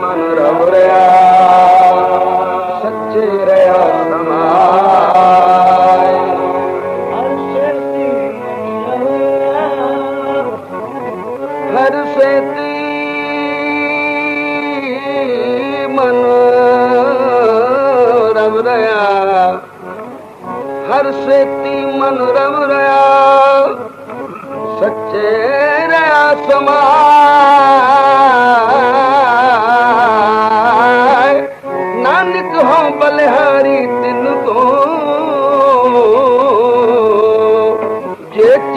मर मन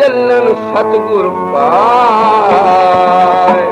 ਚੱਲਣ ਸਤਗੁਰ ਪਾਏ।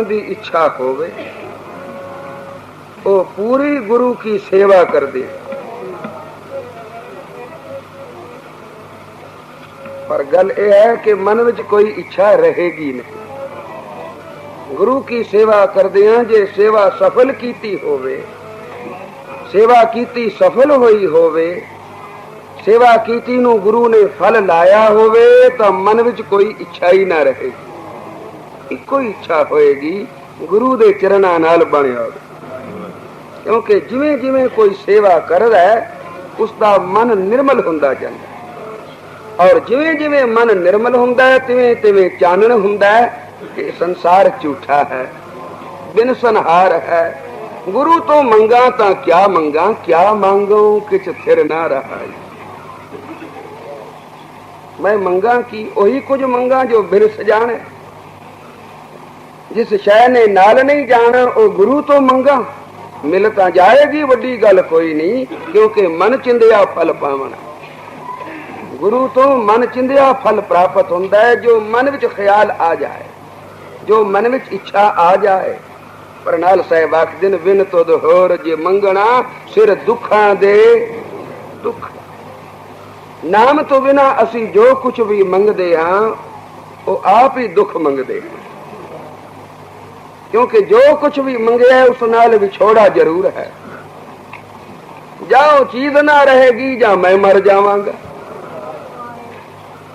ਕਰਨ ਦੀ ਇੱਛਾ ਹੋਵੇ, ਉਹ ਪੂਰੀ ਗੁਰੂ ਕੀ ਸੇਵਾ ਕਰਦੇ ਪਰ ਗੱਲ ਇਹ ਹੈ ਕਿ ਮਨ ਵਿੱਚ ਕੋਈ ਇੱਛਾ ਰਹੇਗੀ ਨਹੀਂ। ਗੁਰੂ ਕੀ ਸੇਵਾ ਕਰਦੇ ਆ ਜੇ ਸੇਵਾ ਸਫਲ ਕੀਤੀ ਹੋਵੇ, ਸੇਵਾ ਕੀਤੀ ਸਫਲ ਹੋਈ ਹੋਵੇ, ਸੇਵਾ ਕੀਤੀ ਨੂੰ ਗੁਰੂ ਨੇ ਫਲ ਲਾਇਆ ਹੋਵੇ, ਤਾਂ ਮਨ ਵਿੱਚ ਕੋਈ ਇੱਛਾ ਹੀ ਨਾ ਰਹੇਗੀ। ਇੱਕੋ ਹੀ ਇੱਛਾ ਹੋਏਗੀ, ਗੁਰੂ ਦੇ ਚਰਨਾਂ ਨਾਲ ਬਣਿਆ ਕਿਉਂਕਿ ਜਿਵੇਂ ਜਿਵੇਂ ਕੋਈ ਸੇਵਾ ਕਰਦਾ ਹੈ ਉਸ ਦਾ ਮਨ ਨਿਰਮਲ ਹੁੰਦਾ ਜਾਂਦਾ ਔਰ ਜਿਵੇਂ ਜਿਵੇਂ ਮਨ ਨਿਰਮਲ ਹੁੰਦਾ ਹੈ, ਤਿਵੇਂ ਤਿਵੇਂ ਚਾਨਣ ਹੁੰਦਾ ਹੈ ਕਿ ਸੰਸਾਰ ਝੂਠਾ ਹੈ, ਬਿਨ ਸੰਹਾਰ ਹੈ। ਗੁਰੂ ਤੋਂ ਮੰਗਾ ਤਾਂ ਕਿਆ ਮੰਗਾ, ਕਿਆ ਮੰਗੋ, ਕਿਛ ਥਿਰ ਨਾ ਰਹਾ ਮੈਂ ਮੰਗਾ ਕਿ, ਉਹੀ ਕੁਝ ਮੰਗਾ ਜੋ ਬਿਨ ਸਜਾਣੇ ਜਿਸ ਸ਼ੈ ਨੇ ਨਾਲ ਨਹੀਂ ਜਾਣਾ, ਉਹ ਗੁਰੂ ਤੋਂ ਮੰਗਾ। ਮਿਲ ਤਾਂ ਜਾਏਗੀ, ਵੱਡੀ ਗੱਲ ਕੋਈ ਨਹੀਂ, ਕਿਉਂਕਿ ਮਨ ਚਿੰਦਿਆ ਫਲ ਪਾਵਣਾ। ਗੁਰੂ ਤੋਂ ਮਨ ਚਿੰਦਿਆ ਫਲ ਪ੍ਰਾਪਤ ਹੁੰਦਾ ਹੈ, ਜੋ ਮਨ ਵਿੱਚ ਖਿਆਲ ਆ ਜਾਏ, ਜੋ ਮਨ ਵਿੱਚ ਇੱਛਾ ਆ ਜਾਏ। ਪਰ ਨਾਲ ਸਾਹਿਬ ਆਖਦੇ ਨੇ, ਵਿਨ ਤੁਧ ਹੋਰ ਜੇ ਮੰਗਣਾ, ਸਿਰ ਦੁੱਖਾਂ ਦੇ ਦੁੱਖ ਨਾਮ ਤੋਂ ਬਿਨਾ ਅਸੀਂ ਜੋ ਕੁਝ ਵੀ ਮੰਗਦੇ ਹਾਂ, ਉਹ ਆਪ ਹੀ ਦੁੱਖ ਮੰਗਦੇ ਹਾਂ। ਕਿਉਂਕਿ ਜੋ ਕੁਝ ਵੀ ਮੰਗਿਆ ਉਸ ਨਾਲ ਵਿਛੋੜਾ ਜ਼ਰੂਰ ਹੈ। ਜਾਂ ਉਹ ਚੀਜ਼ ਨਾ ਰਹੇਗੀ, ਜਾਂ ਮੈਂ ਮਰ ਜਾਵਾਂਗਾ।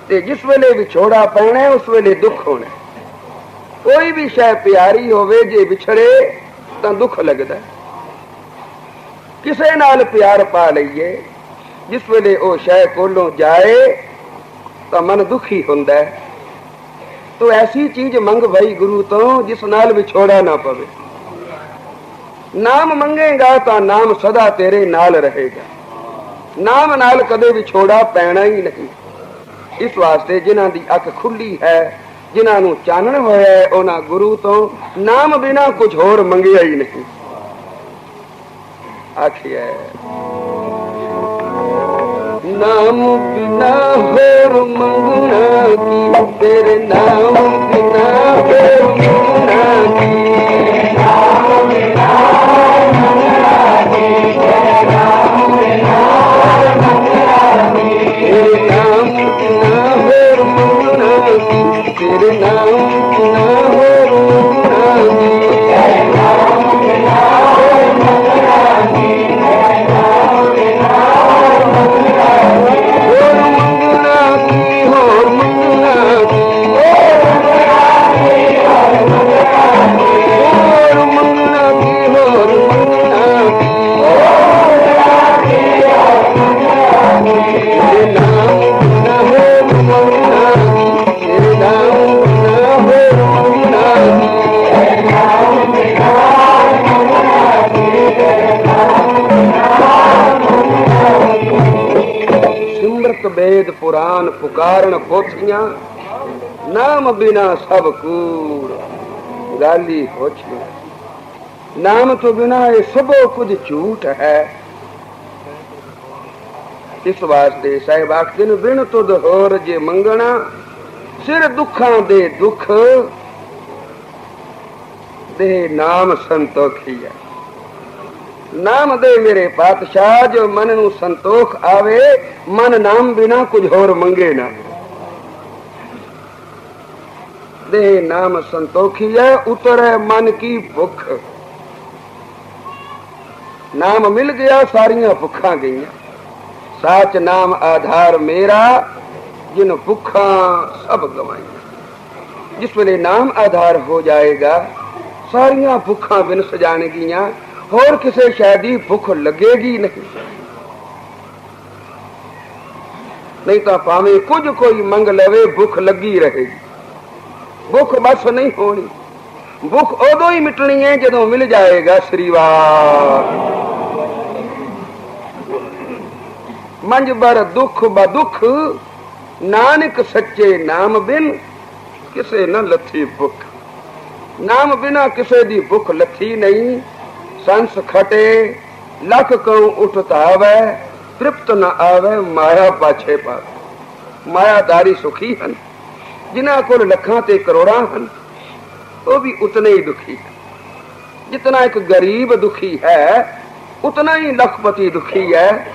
ਤੇ ਜਿਸ ਵੇਲੇ ਵਿਛੋੜਾ ਪੈਣਾ ਉਸ ਵੇਲੇ ਦੁੱਖ ਹੋਣਾ ਕੋਈ ਵੀ ਸ਼ੈ ਪਿਆਰੀ ਹੋਵੇ, ਜੇ ਵਿਛੜੇ, ਤਾਂ ਦੁੱਖ ਲੱਗਦਾ ਕਿਸੇ ਨਾਲ ਪਿਆਰ ਪਾ ਲਈਏ, ਜਿਸ ਵੇਲੇ ਉਹ ਸ਼ੈ ਕੋਲੋਂ ਜਾਏ, ਤਾਂ ਮਨ ਦੁਖੀ ਹੁੰਦਾ ਹੈ। ਤੋ ਐਸੀ ਚੀਜ਼ ਮੰਗ ਭਈ ਗੁਰੂ ਤੋਂ ਜਿਸ ਨਾਲ ਵਿਛੋੜਾ ਨਾ ਪਵੇ। ਨਾਮ ਮੰਗੇਗਾ ਤਾਂ ਨਾਮ ਸਦਾ ਤੇਰੇ ਨਾਲ ਰਹੇਗਾ। ਨਾਮ ਨਾਲ ਕਦੇ ਵਿਛੋੜਾ ਪੈਣਾ ਹੀ ਨਹੀਂ। ਇਸ ਵਾਸਤੇ ਜਿਨ੍ਹਾਂ ਦੀ ਅੱਖ ਖੁੱਲੀ ਹੈ, ਜਿਨ੍ਹਾਂ ਨੂੰ ਚਾਨਣ ਹੋਇਆ ਉਹਨਾਂ ਗੁਰੂ ਤੋਂ ਨਾਮ ਬਿਨਾ ਕੁਝ ਹੋਰ ਮੰਗਿਆ ਹੀ ਨਹੀਂ। ਆਖਿਆ ਨਾਮ ਬਿਨਾ ਹੋਰ ਮੰਗਣਾ ਕੀ ਤੇਰੇ ਨਾਮ ਬਿਨਾ ਹੋਰ ਮੰਗਣਾ ਕੀ ਨਾਮ ਬਿਨਾ ਤੇਰੇ ਨਾਮ ਬਿਨਾ ਹੋਰ ਮੰਗਣਾ ਪੁਕਾਰਨ ਨਾਮ ਬਿਨਾ ਸਭ ਕੂੜ ਗਾਲੀ ਹੋਛੀ ਨਾਮ ਤੋਂ ਬਿਨਾ ਇਹ ਸਭੋ ਕੁਝ ਝੂਠ ਹੈ। ਇਸ ਵਾਸਤੇ ਸਾਹਿਬ ਆਖਦੇ ਨੇ, ਬਿਨ ਤੁਧ ਹੋਰ ਜੇ ਮੰਗਣਾ, ਸਿਰ ਦੁੱਖਾਂ ਦੇ ਦੁੱਖ, ਦੇ ਨਾਮ ਸੰਤੋਖੀ ਹੈ। ਨਾਮ ਦੇ ਮੇਰੇ ਪਾਤਸ਼ਾਹ, ਜੋ ਮਨ ਨੂੰ ਸੰਤੋਖ ਆਵੇ, ਮਨ ਨਾਮ ਬਿਨਾ ਕੁਝ ਹੋਰ ਮੰਗੇ ਨਾ। ਦੇ ਨਾਮ ਸੰਤੋਖੀ ਹੈ ਉਤਰੇ ਮਨ ਕੀ ਭੁੱਖ। ਨਾਮ ਮਿਲ ਗਿਆ, ਸਾਰੀਆਂ ਭੁੱਖਾਂ ਗਈਆਂ। ਸਾਚ ਨਾਮ ਆਧਾਰ ਮੇਰਾ, ਜਿਨ ਭੁੱਖਾਂ ਸਭ ਗਵਾਈਆਂ। ਜਿਸ ਵੇਲੇ ਨਾਮ ਆਧਾਰ ਹੋ ਜਾਏਗਾ, ਸਾਰੀਆਂ ਭੁੱਖਾਂ ਬਿਨ ਜਾਣਗੀਆਂ ਹੋਰ ਕਿਸੇ ਸ਼ੈ ਦੀ ਭੁੱਖ ਲੱਗੇਗੀ ਨਹੀਂ। ਨਹੀਂ ਤਾਂ ਭਾਵੇਂ ਕੁਝ ਕੋਈ ਮੰਗ ਲਵੇ, ਭੁੱਖ ਲੱਗੀ ਰਹੇਗੀ। ਭੁੱਖ ਬਸ ਨਹੀਂ ਹੋਣੀ। ਭੁੱਖ ਉਦੋਂ ਹੀ ਮਿਟਣੀ ਹੈ ਜਦੋਂ ਮਿਲ ਜਾਏਗਾ ਸ੍ਰੀਵਾਰ ਮੰਜ ਬਰ ਦੁੱਖ ਬਾ ਨਾਨਕ ਸੱਚੇ ਨਾਮ ਬਿਨ ਕਿਸੇ ਨਾ ਲੱਥੀ ਭੁੱਖ। ਨਾਮ ਬਿਨਾ ਕਿਸੇ ਦੀ ਭੁੱਖ ਲੱਥੀ ਨਹੀਂ, ਸੰਸ ਖਟੇ, ਲੱਖ ਕਉ ਉਠਤਾਵੇ ਤ੍ਰਿਪਤ ਨ ਆਵੇ, ਮਾਇਆ ਪਾਛੇ ਪਾ ਮਾਇਆਦਾਰੀ ਸੁਖੀ ਹਨ। ਜਿਨ੍ਹਾਂ ਕੋਲ ਲੱਖਾਂ ਤੇ ਕਰੋੜਾਂ ਹਨ, ਉਹ ਵੀ ਉਤਨੇ ਹੀ ਦੁਖੀ ਹੈ ਜਿਤਨਾ ਇੱਕ ਗਰੀਬ ਦੁਖੀ ਹੈ, ਉਤਨਾ ਹੀ ਲੱਖਪਤੀ ਦੁਖੀ ਹੈ।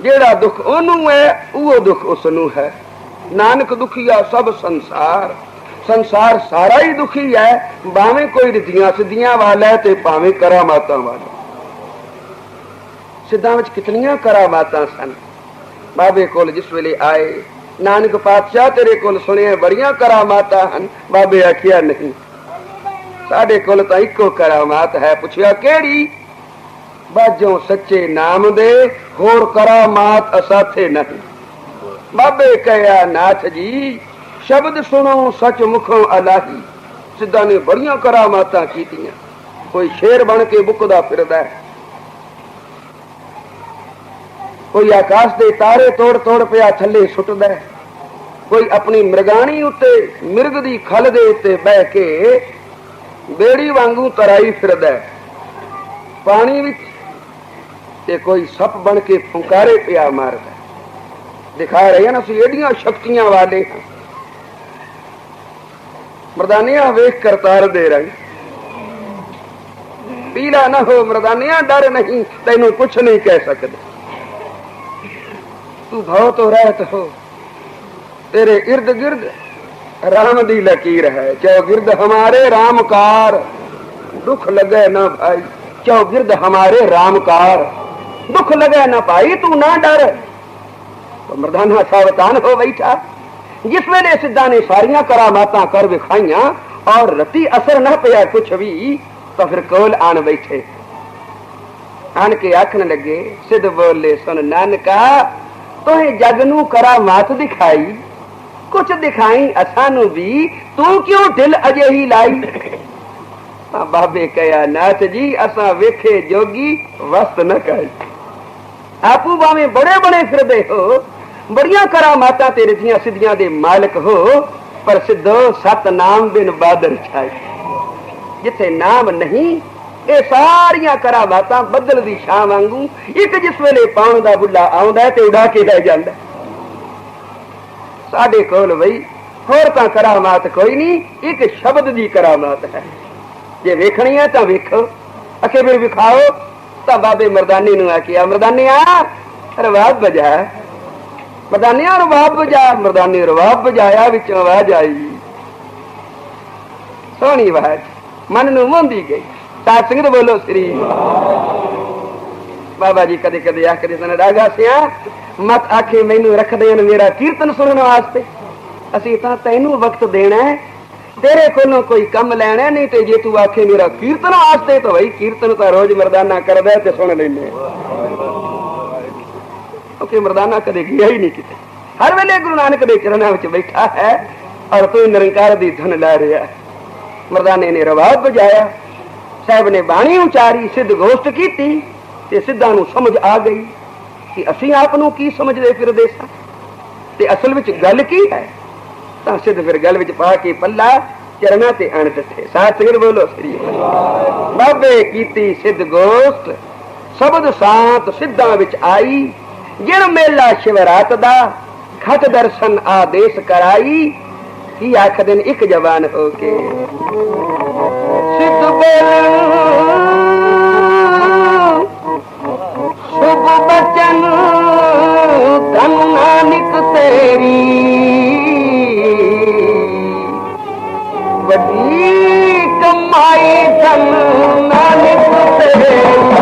ਜਿਹੜਾ ਦੁੱਖ ਉਹਨੂੰ ਹੈ, ਉਹ ਦੁੱਖ ਉਸ ਨੂੰ ਹੈ। ਨਾਨਕ ਦੁਖੀਆ ਸਭ ਸੰਸਾਰ ਸੰਸਾਰ ਸਾਰਾ ਹੀ ਦੁਖੀ ਹੈ। ਭਾਵੇਂ ਕੋਈ ਰਿਧੀਆਂ ਸਿੱਧੀਆਂ ਵਾਲਾ ਹੈ ਤੇ ਭਾਵੇਂ ਕਰਾਮਾਤਾਂ ਵਾਲਾ ਸਿੱਧਾਂ ਵਿੱਚ ਕਿਤਨੀਆਂ ਕਰਾਮਾਤਾਂ ਸਨ। ਬਾਬੇ ਕੋਲ ਜਿਸ ਵੇਲੇ ਆਏ ਨਾਨਕ ਪਾਤਸ਼ਾਹ ਤੇਰੇ ਕੋਲ ਸੁਣਿਆ, ਬੜੀਆਂ ਕਰਾਮਾਤਾਂ ਹਨ। ਬਾਬੇ ਆਖਿਆ, ਨਹੀਂ, ਸਾਡੇ ਕੋਲ ਤਾਂ ਇੱਕੋ ਕਰਾਮਾਤ ਹੈ। ਪੁੱਛਿਆ, ਕਿਹੜੀ? ਬਾਜੋਂ ਸੱਚੇ ਨਾਮ ਦੇ, ਹੋਰ ਕਰਾਮਾਤ ਅਸਾਥੇ ਨਹੀਂ। ਬਾਬੇ ਕਹਿਆ, ਨਾਥ ਜੀ, ਸ਼ਬਦ ਸੁਣੋ ਸੱਚ ਮੁਖੋਂ ਅਲਾਹੀ। ਸਿੱਧਾ ਨੇ ਬੜੀਆਂ ਕਰਾਮਾਤਾਂ ਕੀਤੀਆਂ। ਕੋਈ ਸ਼ੇਰ ਬਣ ਕੇ ਬੁੱਕਦਾ ਫਿਰਦਾ ਹੈ। ਕੋਈ ਆਕਾਸ਼ ਦੇ ਤਾਰੇ ਤੋੜ ਤੋੜ ਪਿਆ ਥੱਲੇ ਸੁੱਟਦਾ ਕੋਈ ਆਪਣੀ ਮਰਗਾਣੀ ਉੱਤੇ ਮਿਰਗ ਦੀ ਖਲ ਦੇ ਉੱਤੇ ਬਹਿ ਕੇ ਬੇੜੀ ਵਾਂਗੂ ਤਰਾਈ ਫਿਰਦਾ ਪਾਣੀ ਵਿੱਚ ਤੇ ਕੋਈ ਸੱਪ ਬਣ ਕੇ ਫੁੰਕਾਰੇ ਪਿਆ ਮਾਰਦਾ ਦਿਖਾ ਰਹੇ ਹਨ ਅਸੀਂ ਏਡੀਆਂ ਸ਼ਕਤੀਆਂ ਵਾਲੇ ਹਾਂ। ਮਰਦਾਨੀਆਂ ਵੇਖ ਕਰਤਾਰ ਦੇ ਰੰਗ ਪੀਲਾ ਨਾ ਹੋ ਮਰਦਾਨੀਆਂ, ਡਰ ਨਹੀਂ, ਤੈਨੂੰ ਕੁਛ ਨਹੀਂ ਕਹਿ ਸਕਦੇ। ਤੂੰ ਭਉ ਤੋਂ ਰਹਿਤ ਹੋ। ਤੇਰੇ ird gird ਰਾਮ ਦੀ ਲਕੀਰ ਹੈ। ਚੌ gird ਹਮਾਰੇ ਰਾਮਕਾਰ। ਦੁੱਖ ਲਗੇ ਨਾ ਭਾਈ। ਚੌ gird ਹਮਾਰੇ ਰਾਮਕਾਰ। ਦੁੱਖ ਲਗੇ ਨਾ ਭਾਈ, ਤੂੰ ਨਾ ਡਰ। ਮਰਦਾਨਾ ਸਾਵਧਾਨ ਹੋ ਬੈਠਾ। ਜਿਸ ਵੇਲੇ ਸਿੱਧਾ ਨੇ ਸਾਰੀਆਂ ਕਰਾਮਾਤਾਂ ਕਰ ਵਿਖਾਈਆਂ ਔਰ ਰਤੀ ਅਸਰ ਨਾ ਪਿਆ ਕੁਛ ਵੀ, ਤਾਂ ਫਿਰ ਕੋਲ ਆਣ ਬੈਠੇ। ਆਣ ਕੇ ਆਖਣ ਲੱਗੇ, ਸਿੱਧ ਬੋਲੇ, ਸੁਣ ਨਾਨਕਾ ਤੋਹੇ ਜਗ ਨੂੰ ਕਰਾਮਾਤ ਦਿਖਾਈ। ਕੁਛ ਦਿਖਾਈ ਅਸਾਂ ਨੂੰ ਵੀ, ਤੂੰ ਕਿਉਂ ਦਿਲ ਅਜੇ ਹੀ ਲਾਈ? ਤਾਂ ਬਾਬੇ ਕਹਿਆ, ਨਾਥ ਜੀ, ਅਸਾਂ ਵੇਖੇ ਜੋਗੀ ਵਸਤ ਨਾ ਕਰੀ। ਆਪੂ ਭਾਵੇਂ ਬੜੇ ਬਣੇ ਫਿਰਦੇ ਹੋ, ਬੜੀਆਂ ਕਰਾ ਕਰਾਮਾਤਾਂ ਤੇਰੇ ਦੀਆਂ ਸਿੱਧੀਆਂ ਦੇ ਮਾਲਕ ਹੋ, ਪਰ ਸਿੱਧੋ ਸਤ ਨਾਮ ਬਿਨ ਬਾਦਰ ਛਾਈ ਜਿੱਥੇ ਨਾਮ ਨਹੀਂ ਇਹ ਸਾਰੀਆਂ ਕਰਾਮਾਤਾਂ ਬੱਦਲ ਦੀ ਛਾਂ ਵਾਂਗੂ, ਇੱਕ ਜਿਸ ਵੇਲੇ ਪਾਉਣ ਦਾ ਬੁੱਲਾ ਆਉਂਦਾ ਤੇ ਉਡਾ ਕੇ ਲੈ ਜਾਂਦਾ। ਸਾਡੇ ਕੋਲ ਬਈ, ਹੋਰ ਤਾਂ ਕਰਾਮਾਤ ਕੋਈ ਨਹੀਂ, ਇੱਕ ਸ਼ਬਦ ਦੀ ਕਰਾਮਾਤ ਹੈ। ਜੇ ਵੇਖਣੀ ਹੈ ਤਾਂ ਵੇਖੋ। ਅਖੇ ਵੀ ਵਿਖਾਓ, ਤਾਂ ਬਾਬੇ ਮਰਦਾਨੀ ਨੂੰ ਆਖਿਆ, ਮਰਦਾਨੀਆ, ਰਵਾਬ ਵਜਾ। ਮਰਦਾਨੀਆ, ਰਵਾਬ ਵਜਾ, ਮਰਦਾਨੀ, ਰਵਾਬ ਵਜਾਇਆ, ਵਿੱਚੋਂ ਆਵਾਜ਼ ਆਈ। ਸੋਹਣੀ ਆਵਾਜ਼, ਮਨ ਨੂੰ ਮੋਂਦੀ ਗਈ। ਸਾਧ ਸੰਗਤ ਬੋਲੋ, ਸ੍ਰੀ ਬਾਬਾ ਜੀ ਕਦੇ ਕਦੇ ਆਖਦੇ ਸਨ ਰਾਗਾ ਸਿਆ, ਮਤ ਆਖੇ ਮੈਨੂੰ ਰੱਖਦੇ ਨੇ ਮੇਰਾ ਕੀਰਤਨ ਸੁਣਨ ਵਾਸਤੇ। ਅਸੀਂ ਤਾਂ ਤੈਨੂੰ ਵਕਤ ਦੇਣਾ ਹੈ, ਤੇਰੇ ਕੋਲੋਂ ਕੋਈ ਕੰਮ ਲੈਣਾ ਨਹੀਂ ਤੇ ਜੇ ਤੂੰ ਆਖੇ ਮੇਰਾ ਕੀਰਤਨ ਵਾਸਤੇ ਤਾਂ ਬਈ ਕੀਰਤਨ ਤਾਂ ਰੋਜ਼ ਮਰਦਾਨਾ ਕਰਦਾ ਤੇ ਸੁਣ ਲੈਨੇ ਓਕੇ ਮਰਦਾਨਾ ਕਦੇ ਗਿਆ ਹੀ ਨਹੀਂ ਕਿਤੇ। ਹਰ ਵੇਲੇ ਗੁਰੂ ਨਾਨਕ ਦੇ ਚਰਨਾਂ ਵਿੱਚ ਬੈਠਾ ਹੈ ਔਰ ਤੂੰ ਨਿਰੰਕਾਰ ਦੀ ਧੁਨ ਲੈ ਰਿਹਾ ਮਰਦਾਨੇ ਨੇ ਰਵਾਬ ਵਜਾਇਆ ਸਾਹਿਬ ਨੇ ਬਾਣੀ ਉਚਾਰੀ, ਸਿੱਧ ਗੋਸ਼ਟ ਕੀਤੀ ਤੇ ਸਿੱਧਾਂ ਨੂੰ ਸਮਝ ਆ ਗਈ ਕਿ ਅਸੀਂ ਆਪ ਨੂੰ ਕੀ ਸਮਝਦੇ ਫਿਰਦੇ ਸਾਂ। ਤੇ ਅਸਲ ਵਿੱਚ ਗੱਲ ਕੀ ਹੈ? ਤਾਂ ਸਿੱਧ ਫਿਰ ਗੱਲ ਵਿੱਚ ਪਾ ਕੇ ਪੱਲਾ, ਚਰਨਾਂ ਤੇ ਅਣ ਟੱਠੇ ਸਾਥ ਸੰਗਤ ਬੋਲੋ, ਸ੍ਰੀ ਬਾਬੇ ਕੀਤੀ ਸਿੱਧ ਗੋਸ਼ਟ, ਸ਼ਬਦ ਸਾਤ ਸਿੱਧਾਂ ਵਿੱਚ ਆਈ। ਜਿਨ ਮੇਲਾ ਸ਼ਿਵਰਾਤ ਦਾ ਖਤ ਦਰਸ਼ਨ ਆਦੇਸ਼ ਕਰਾਈ। ਕੀ ਆਖਦੇ ਨੇ ਇੱਕ ਜਵਾਨ ਹੋ ਕੇ ਸਿੱਧ ਬੋਲਣ ਸ਼ੁਭ ਬਚਨ ਧਨ ਨਾਨਕ ਤੇਰੀ ਵੱਡੀ ਕਮਾਈ ਧਨ ਨਾਨਕ ਤੇਰੀ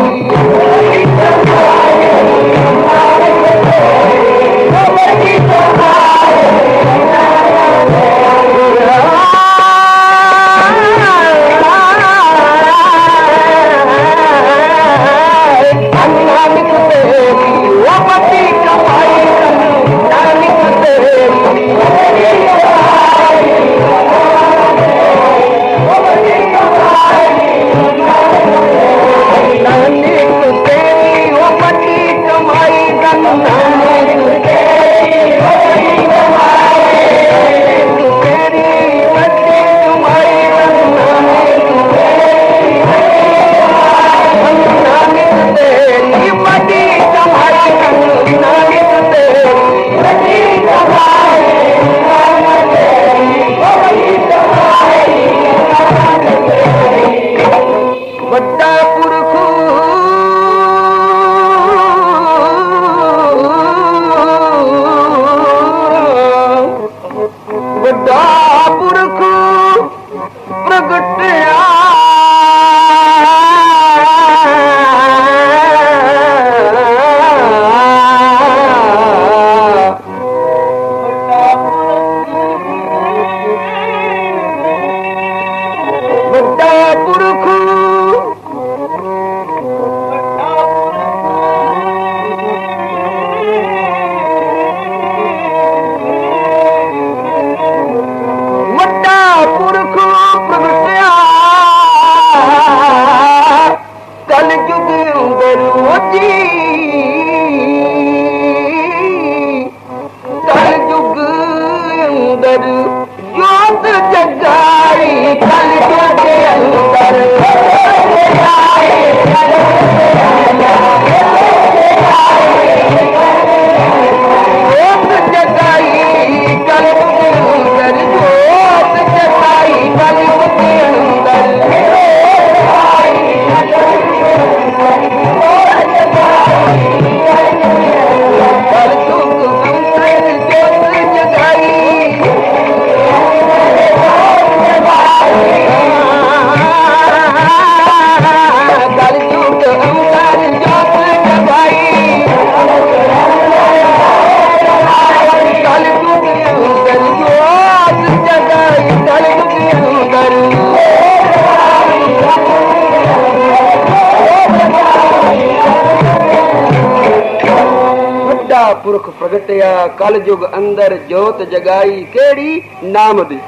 ਪੁਰਖ ਪ੍ਰਗਟਿਆ, ਕਲ ਯੁਗ ਅੰਦਰ ਜੋਤ ਜਗਾਈ, ਕਿਹੜੀ? ਨਾਮ ਦੀ।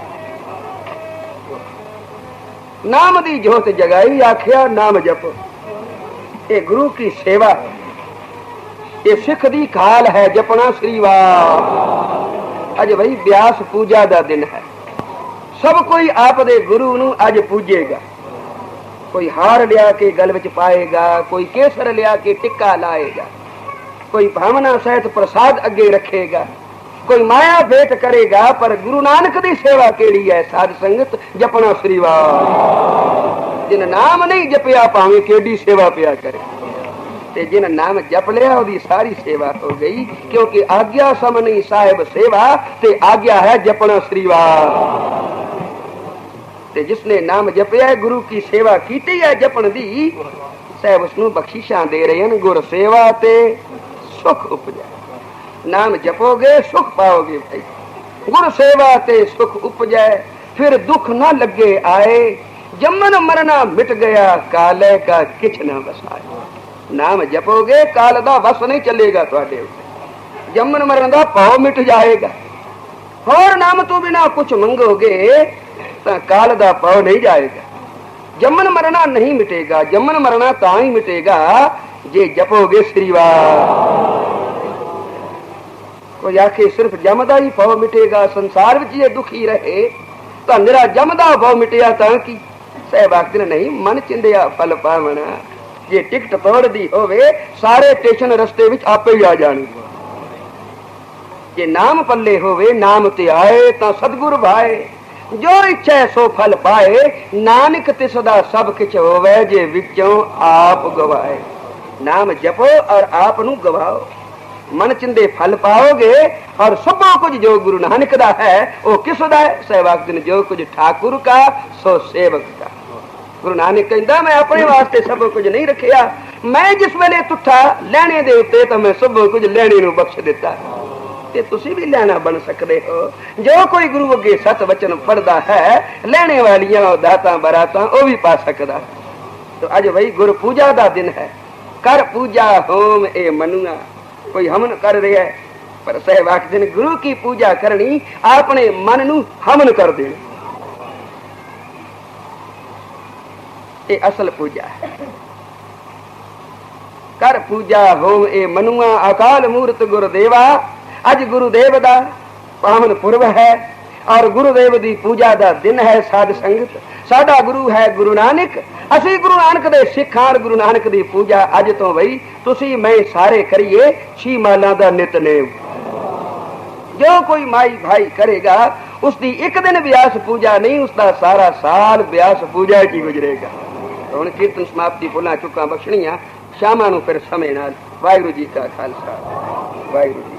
ਨਾਮ ਦੀ ਜੋਤ ਜਗਾਈ, ਆਖਿਆ ਨਾਮ ਜਪ। ਇਹ ਗੁਰੂ ਕੀ ਸੇਵਾ ਹੈ। ਇਹ ਸਿੱਖ ਦੀ ਖਾਲ ਹੈ ਜਪਣਾ ਸ੍ਰੀ ਵਾਹ ਅੱਜ ਬਈ ਬਿਆਸ ਪੂਜਾ ਦਾ ਦਿਨ ਹੈ। ਸਭ ਕੋਈ ਆਪ ਦੇ ਗੁਰੂ ਨੂੰ ਅੱਜ ਪੂਜੇਗਾ। ਕੋਈ ਹਾਰ ਲਿਆ ਕੇ ਗਲ ਵਿੱਚ ਪਾਏਗਾ, ਕੋਈ ਕੇਸਰ ਲਿਆ ਕੇ ਟਿੱਕਾ ਲਾਏਗਾ। ਕੋਈ ਭਾਵਨਾ ਸਹਿਤ ਪ੍ਰਸਾਦ ਅੱਗੇ ਰੱਖੇਗਾ, ਕੋਈ ਮਾਇਆ ਭੇਟ ਕਰੇਗਾ, ਪਰ ਗੁਰੂ ਨਾਨਕ ਦੀ ਸੇਵਾ ਕਿਹੜੀ ਹੈ? ਸਾਧ ਸੰਗਤ ਜਪਣਾ ਸ੍ਰੀ ਵਾਹ ਜਿਨ ਨਾਮ ਨਹੀਂ ਜਪਿਆ, ਭਾਵੇਂ ਕਿਹੜੀ ਸੇਵਾ ਪਿਆ ਕਰੇ। ਤੇ ਜਿਨ ਨਾਮ ਜਪ ਲਿਆ, ਉਹਦੀ ਸਾਰੀ ਸੇਵਾ ਹੋ ਗਈ, ਕਿਉਂਕਿ ਆਗਿਆ ਸਮ ਨਹੀਂ ਸਾਹਿਬ ਸੇਵਾ, ਤੇ ਆਗਿਆ ਹੈ ਜਪਣਾ ਸ੍ਰੀ ਵਾਹ ਤੇ ਜਿਸਨੇ ਨਾਮ ਜਪਿਆ, ਗੁਰੂ ਕੀ ਸੇਵਾ ਕੀਤੀ ਹੈ ਜਪਣ ਦੀ, ਸਾਹਿਬ ਉਸ ਨੂੰ ਬਖਸ਼ਿਸ਼ਾਂ ਦੇ ਰਹੇ ਹਨ, ਗੁਰ ਸੇਵਾ ਤੇ। ਸੁਖ ਉਪਜੈ ਨਾਮ ਜਪੋਗੇ, ਸੁਖ ਪਾਓਗੇ ਭਾਈ। ਗੁਰ ਸੇਵਾ ਤੇ ਸੁਖ ਉਪਜੈ ਫਿਰ ਦੁੱਖ ਨਾ ਲੱਗੇ ਆਏ। ਜੰਮਨ ਮਰਨਾ ਮਿਟ ਗਿਆ, ਕਾਲੇ ਕਾ ਕਿਛ ਨਾ ਵਸਾਏ। ਨਾਮ ਜਪੋਗੇ, ਕਾਲ ਦਾ ਵਸ ਨਹੀਂ ਚੱਲੇਗਾ ਤੁਹਾਡੇ ਉੱਤੇ। ਜੰਮਨ ਮਰਨ ਦਾ ਭਾਵ ਮਿਟ ਜਾਏਗਾ। ਹੋਰ ਨਾਮ ਤੋਂ ਬਿਨਾ ਕੁਝ ਮੰਗੋਗੇ, ਤਾਂ ਕਾਲ ਦਾ ਭਾਵ ਨਹੀਂ ਜਾਏਗਾ। ਜੰਮਨ ਮਰਨਾ ਨਹੀਂ ਮਿਟੇਗਾ ਜੰਮਨ ਮਰਨਾ ਤਾਂ ਹੀ ਮਿਟੇਗਾ, ਜੇ ਜਪੋਗੇ ਸ੍ਰੀ ਵਾਹ। ਕੋਈ ਆਖੇ ਸਿਰਫ ਜਮਦਾ ਹੀ ਭਾਵ ਮਿਟੇਗਾ, ਸੰਸਾਰ ਵਿੱਚ ਇਹ ਦੁਖੀ ਰਹੇ, ਤਾਂ ਮੇਰਾ ਜਮਦਾ ਭਾਵ ਮਿਟਿਆ ਤਾਂ ਕੀ? ਸਹਿਬ ਆਖਦੇ ਨਹੀਂ, ਮਨ ਚਿੰਦਿਆ ਫਲ ਪਾਵਣਾ। ਜੇ ਟਿਕਟ ਤੋੜਦੀ ਹੋਵੇ, ਸਾਰੇ ਸਟੇਸ਼ਨ ਰਸਤੇ ਵਿੱਚ ਆਪੇ ਹੀ ਆ ਜਾਣਗੇ ਜੇ ਨਾਮ ਪੱਲੇ ਹੋਵੇ, ਨਾਮ ਤੇ ਆਏ, ਤਾਂ ਸਤਿਗੁਰ ਭਾਏ ਜੋ ਇੱਛਾ ਸੋ ਫਲ ਪਾਏ, ਨਾਨਕ ਤਿਸ ਦਾ ਸਭ ਕਿਛ ਹੋਵੇ, ਜੇ ਵਿੱਚੋਂ ਆਪ ਗਵਾਏ। ਨਾਮ ਜਪੋ ਔਰ ਆਪ ਨੂੰ ਗਵਾਓ। ਮਨ ਚਿੰਦੇ ਫਲ ਪਾਓਗੇ ਔਰ ਸਭੋ ਕੁਝ ਜੋ ਗੁਰੂ ਨਾਨਕ ਦਾ ਹੈ, ਉਹ ਕਿਸ ਦਾ ਹੈ? ਸਹਿਬਾਗ ਦਿਨ ਜੋ ਕੁਝ ਠਾਕੁਰ ਕਾ, ਸੋ ਸੇਵਕ ਦਾ ਗੁਰੂ ਨਾਨਕ ਕਹਿੰਦਾ, ਮੈਂ ਆਪਣੇ ਵਾਸਤੇ ਸਭ ਕੁਝ ਨਹੀਂ ਰੱਖਿਆ। ਮੈਂ ਜਿਸ ਵੇਲੇ ਤੁੱਠਾ ਲੈਣੇ ਦੇ ਉੱਤੇ, ਤਾਂ ਮੈਂ ਸਭ ਕੁਝ ਲੈਣੇ ਨੂੰ ਬਖਸ਼ ਦਿੱਤਾ। ਤੇ ਤੁਸੀਂ ਵੀ ਲੈਣਾ ਬਣ ਸਕਦੇ ਹੋ। ਜੋ ਕੋਈ ਗੁਰੂ ਅੱਗੇ ਸਤ ਵਚਨ ਪੜਦਾ ਹੈ, ਲੈਣੇ ਵਾਲੀਆਂ ਦਾਤਾਂ ਬਰਾਤਾਂ ਉਹ ਵੀ ਪਾ ਸਕਦਾ। ਤੋ ਅੱਜ ਵਈ ਗੁਰ ਪੂਜਾ ਦਾ ਦਿਨ ਹੈ। ਕਰ ਪੂਜਾ ਹੋਮ ਇਹ ਮਨੂਆ। ਕੋਈ ਹਮਨ ਕਰ ਰਿਹਾ ਹੈ ਪਰ ਆਖਦੇ ਨੇ ਗੁਰੂ ਕੀ ਪੂਜਾ ਕਰਨੀ ਆਪਣੇ ਮਨ ਨੂੰ ਹਮਨ ਕਰ ਦੇਣਾ ਇਹ ਅਸਲ ਪੂਜਾ ਹੈ ਕਰ ਪੂਜਾ ਹੋਮ ਇਹ ਮਨੁਆ ਅਕਾਲ ਮੂਰਤ ਗੁਰਦੇਵਾ ਅੱਜ ਗੁਰੂਦੇਵ ਦਾ ਪਾਵਨ ਪੁਰਬ ਹੈ ਔਰ ਗੁਰੂਦੇਵ ਦੀ ਪੂਜਾ ਦਾ ਦਿਨ ਹੈ ਸਾਧ ਸੰਗਤ। ਸਾਡਾ ਗੁਰੂ ਹੈ ਗੁਰੂ ਨਾਨਕ। ਅਸੀਂ ਗੁਰੂ ਨਾਨਕ ਦੇ ਸਿੱਖਾਂ ਗੁਰੂ ਨਾਨਕ ਦੀ ਪੂਜਾ ਅੱਜ ਤੋਂ ਵਈ ਤੁਸੀਂ ਮੈਂ ਸਾਰੇ ਕਰੀਏ ਛੀ ਮਾਲਾਂ ਦਾ ਨਿਤਨੇਮ ਜੋ ਕੋਈ ਮਾਈ ਭਾਈ ਕਰੇਗਾ, ਉਸ ਦੀ ਇੱਕ ਦਿਨ ਵਿਆਸ ਪੂਜਾ ਨਹੀਂ, ਉਸ ਦਾ ਸਾਰਾ ਸਾਲ ਵਿਆਸ ਪੂਜਾ ਕੀ ਗੁਜ਼ਰੇਗਾ। ਹੁਣ ਕੀਰਤਨ ਸਮਾਪਤੀ ਫੁੱਲਾਂ ਚੁੱਕਾਂ ਬਖਸ਼ਣੀਆਂ, ਸ਼ਾਮਾਂ ਨੂੰ ਫਿਰ ਸਮੇਂ ਨਾਲ। ਵਾਹਿਗੁਰੂ ਜੀ ਕਾ ਖਾਲਸਾ। ਵਾਹਿਗੁਰੂ